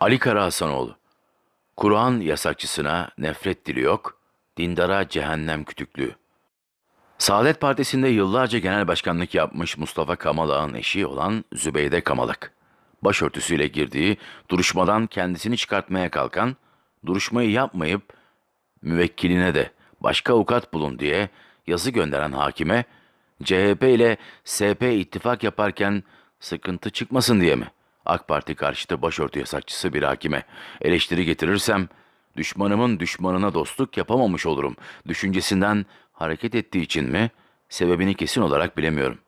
Ali Kara Hasanoğlu Kur'an yasakçısına nefret dili yok, dindara cehennem kütüklüğü. Saadet Partisi'nde yıllarca genel başkanlık yapmış Mustafa Kamalak'ın eşi olan Zübeyde Kamalak. Başörtüsüyle girdiği duruşmadan kendisini çıkartmaya kalkan, duruşmayı yapmayıp müvekkiline de başka avukat bulun diye yazı gönderen hakime, CHP ile SP ittifak yaparken sıkıntı çıkmasın diye mi? AK Parti karşıtı başörtü yasakçısı bir hakime eleştiri getirirsem, düşmanımın düşmanına dostluk yapamamış olurum düşüncesinden hareket ettiği için mi? Sebebini kesin olarak bilemiyorum.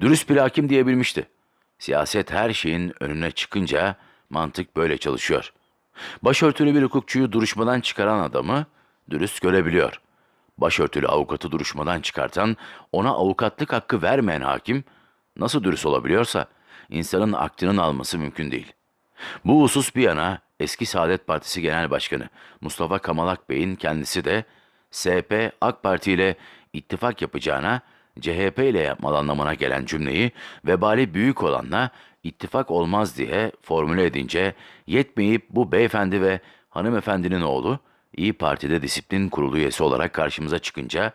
Dürüst bir hakim diyebilmişti. Siyaset her şeyin önüne çıkınca mantık böyle çalışıyor. Başörtülü bir hukukçuyu duruşmadan çıkaran adamı dürüst görebiliyor. Başörtülü avukatı duruşmadan çıkartan, ona avukatlık hakkı vermeyen hakim nasıl dürüst olabiliyorsa insanın aklının alması mümkün değil. Bu husus bir yana eski Saadet Partisi Genel Başkanı Mustafa Kamalak Bey'in kendisi de SP AK Parti ile ittifak yapacağına CHP ile yapmalı anlamına gelen cümleyi vebali büyük olanla ittifak olmaz diye formüle edince yetmeyip bu beyefendi ve hanımefendinin oğlu İyi Parti'de disiplin kurulu üyesi olarak karşımıza çıkınca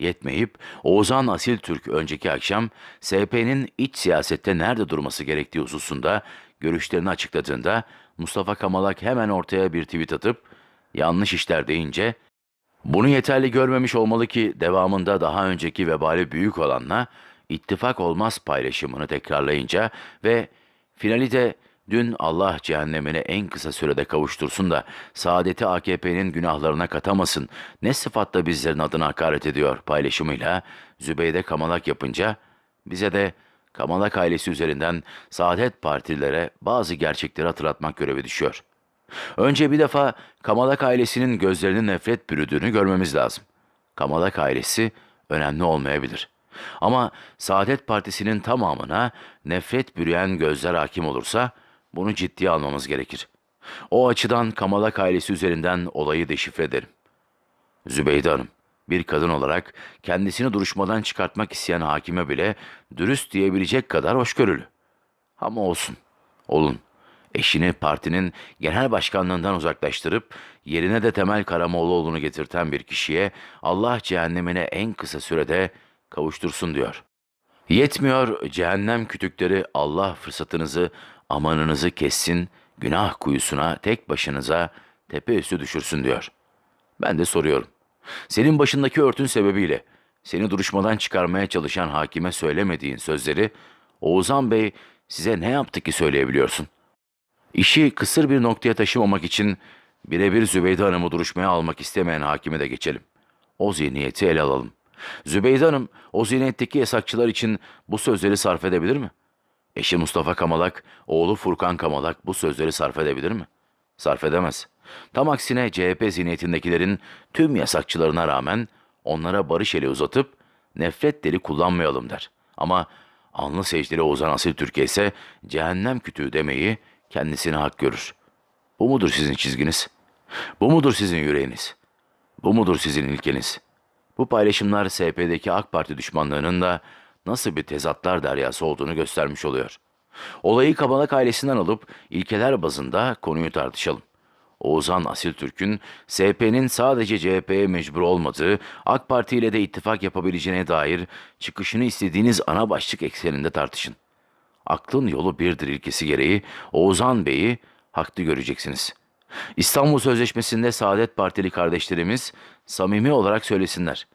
yetmeyip Oğuzhan Asil Türk önceki akşam SP'nin iç siyasette nerede durması gerektiği hususunda görüşlerini açıkladığında Mustafa Kamalak hemen ortaya bir tweet atıp yanlış işler deyince bunu yeterli görmemiş olmalı ki devamında daha önceki vebali büyük olanla ittifak olmaz paylaşımını tekrarlayınca ve finali de dün Allah cehennemine en kısa sürede kavuştursun da saadeti AKP'nin günahlarına katamasın ne sıfatla bizlerin adına hakaret ediyor paylaşımıyla Zübeyde Kamalak yapınca bize de Kamalak ailesi üzerinden Saadet Partilere bazı gerçekleri hatırlatmak görevi düşüyor.'' Önce bir defa Kamalak ailesinin gözlerinin nefret bürüdüğünü görmemiz lazım. Kamalak ailesi önemli olmayabilir. Ama Saadet Partisi'nin tamamına nefret bürüyen gözler hakim olursa bunu ciddiye almamız gerekir. O açıdan Kamalak ailesi üzerinden olayı deşifre ederim. Zübeyde Hanım, bir kadın olarak kendisini duruşmadan çıkartmak isteyen hakime bile dürüst diyebilecek kadar hoşgörülü. Ama olsun, olun. Eşini partinin genel başkanlığından uzaklaştırıp yerine de Temel Karamollaoğlu'nu getirten bir kişiye Allah cehennemine en kısa sürede kavuştursun diyor. Yetmiyor cehennem kütükleri Allah fırsatınızı, amanınızı kessin, günah kuyusuna tek başınıza tepe üstü düşürsün diyor. Ben de soruyorum. Senin başındaki örtün sebebiyle seni duruşmadan çıkarmaya çalışan hakime söylemediğin sözleri Oğuzhan Bey size ne yaptı ki söyleyebiliyorsun?'' İşi kısır bir noktaya taşımamak için birebir Zübeyde Hanım'ı duruşmaya almak istemeyen hakime de geçelim. O zihniyeti ele alalım. Zübeyde Hanım o zihniyetteki yasakçılar için bu sözleri sarf edebilir mi? Eşi Mustafa Kamalak, oğlu Furkan Kamalak bu sözleri sarf edebilir mi? Sarf edemez. Tam aksine CHP zihniyetindekilerin tüm yasakçılarına rağmen onlara barış eli uzatıp nefret dili kullanmayalım der. Ama anlı secdeli Ozan Asil Türkiye ise cehennem kütüğü demeyi kendisine hak görür. Bu mudur sizin çizginiz? Bu mudur sizin yüreğiniz? Bu mudur sizin ilkeniz? Bu paylaşımlar SP'deki AK Parti düşmanlığının da nasıl bir tezatlar deryası olduğunu göstermiş oluyor. Olayı Kabalak ailesinden alıp ilkeler bazında konuyu tartışalım. Oğuzhan Asil Türk'ün SP'nin sadece CHP'ye mecbur olmadığı, AK Parti ile de ittifak yapabileceğine dair çıkışını istediğiniz ana başlık ekseninde tartışın aklın yolu birdir ilkesi gereği Oğuzhan Bey'i haklı göreceksiniz. İstanbul Sözleşmesi'nde Saadet Partili kardeşlerimiz samimi olarak söylesinler.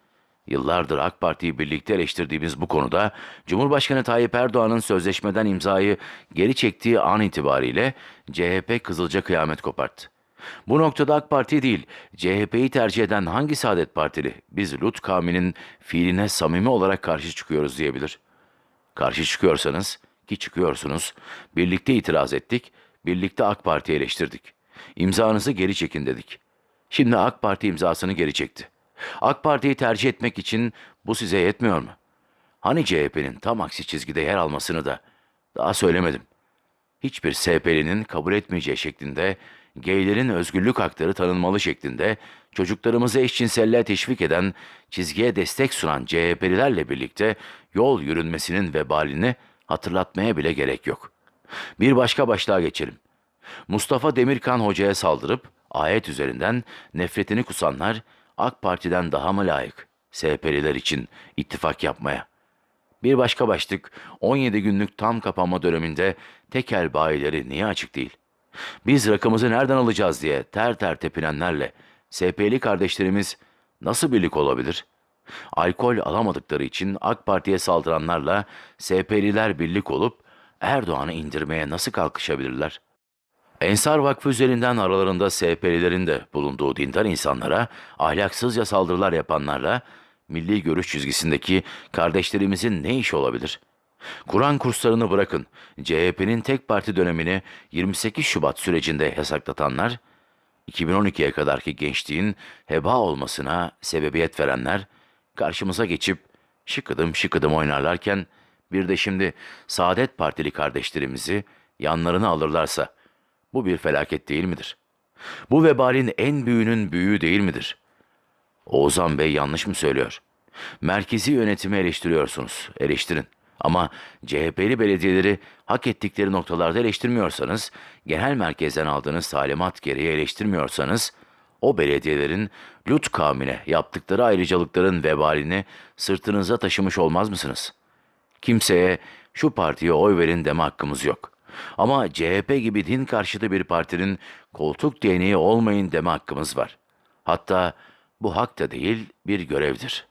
Yıllardır AK Parti'yi birlikte eleştirdiğimiz bu konuda Cumhurbaşkanı Tayyip Erdoğan'ın sözleşmeden imzayı geri çektiği an itibariyle CHP kızılca kıyamet koparttı. Bu noktada AK Parti değil, CHP'yi tercih eden hangi Saadet Partili biz Lut kavminin fiiline samimi olarak karşı çıkıyoruz diyebilir. Karşı çıkıyorsanız ki çıkıyorsunuz. Birlikte itiraz ettik, birlikte AK Parti eleştirdik. İmzanızı geri çekin dedik. Şimdi AK Parti imzasını geri çekti. AK Parti'yi tercih etmek için bu size yetmiyor mu? Hani CHP'nin tam aksi çizgide yer almasını da daha söylemedim. Hiçbir SP'linin kabul etmeyeceği şeklinde, geylerin özgürlük hakları tanınmalı şeklinde, çocuklarımızı eşcinselliğe teşvik eden, çizgiye destek sunan CHP'lilerle birlikte yol yürünmesinin vebalini hatırlatmaya bile gerek yok. Bir başka başlığa geçelim. Mustafa Demirkan hocaya saldırıp ayet üzerinden nefretini kusanlar AK Parti'den daha mı layık SHP'liler için ittifak yapmaya? Bir başka başlık 17 günlük tam kapanma döneminde tekel bayileri niye açık değil? Biz rakımızı nereden alacağız diye ter ter tepinenlerle SP'li kardeşlerimiz nasıl birlik olabilir? Alkol alamadıkları için AK Parti'ye saldıranlarla SP'liler birlik olup Erdoğan'ı indirmeye nasıl kalkışabilirler? Ensar Vakfı üzerinden aralarında SP'lilerin de bulunduğu dindar insanlara ahlaksızca saldırılar yapanlarla milli görüş çizgisindeki kardeşlerimizin ne işi olabilir? Kur'an kurslarını bırakın, CHP'nin tek parti dönemini 28 Şubat sürecinde yasaklatanlar, 2012'ye kadarki gençliğin heba olmasına sebebiyet verenler, karşımıza geçip şıkıdım şıkıdım oynarlarken, bir de şimdi Saadet Partili kardeşlerimizi yanlarına alırlarsa, bu bir felaket değil midir? Bu vebalin en büyüğünün büyüğü değil midir? Oğuzhan Bey yanlış mı söylüyor? Merkezi yönetimi eleştiriyorsunuz, eleştirin. Ama CHP'li belediyeleri hak ettikleri noktalarda eleştirmiyorsanız, genel merkezden aldığınız talimat gereği eleştirmiyorsanız, o belediyelerin Lut kavmine yaptıkları ayrıcalıkların vebalini sırtınıza taşımış olmaz mısınız? Kimseye şu partiye oy verin deme hakkımız yok. Ama CHP gibi din karşıtı bir partinin koltuk değneği olmayın deme hakkımız var. Hatta bu hak da değil bir görevdir.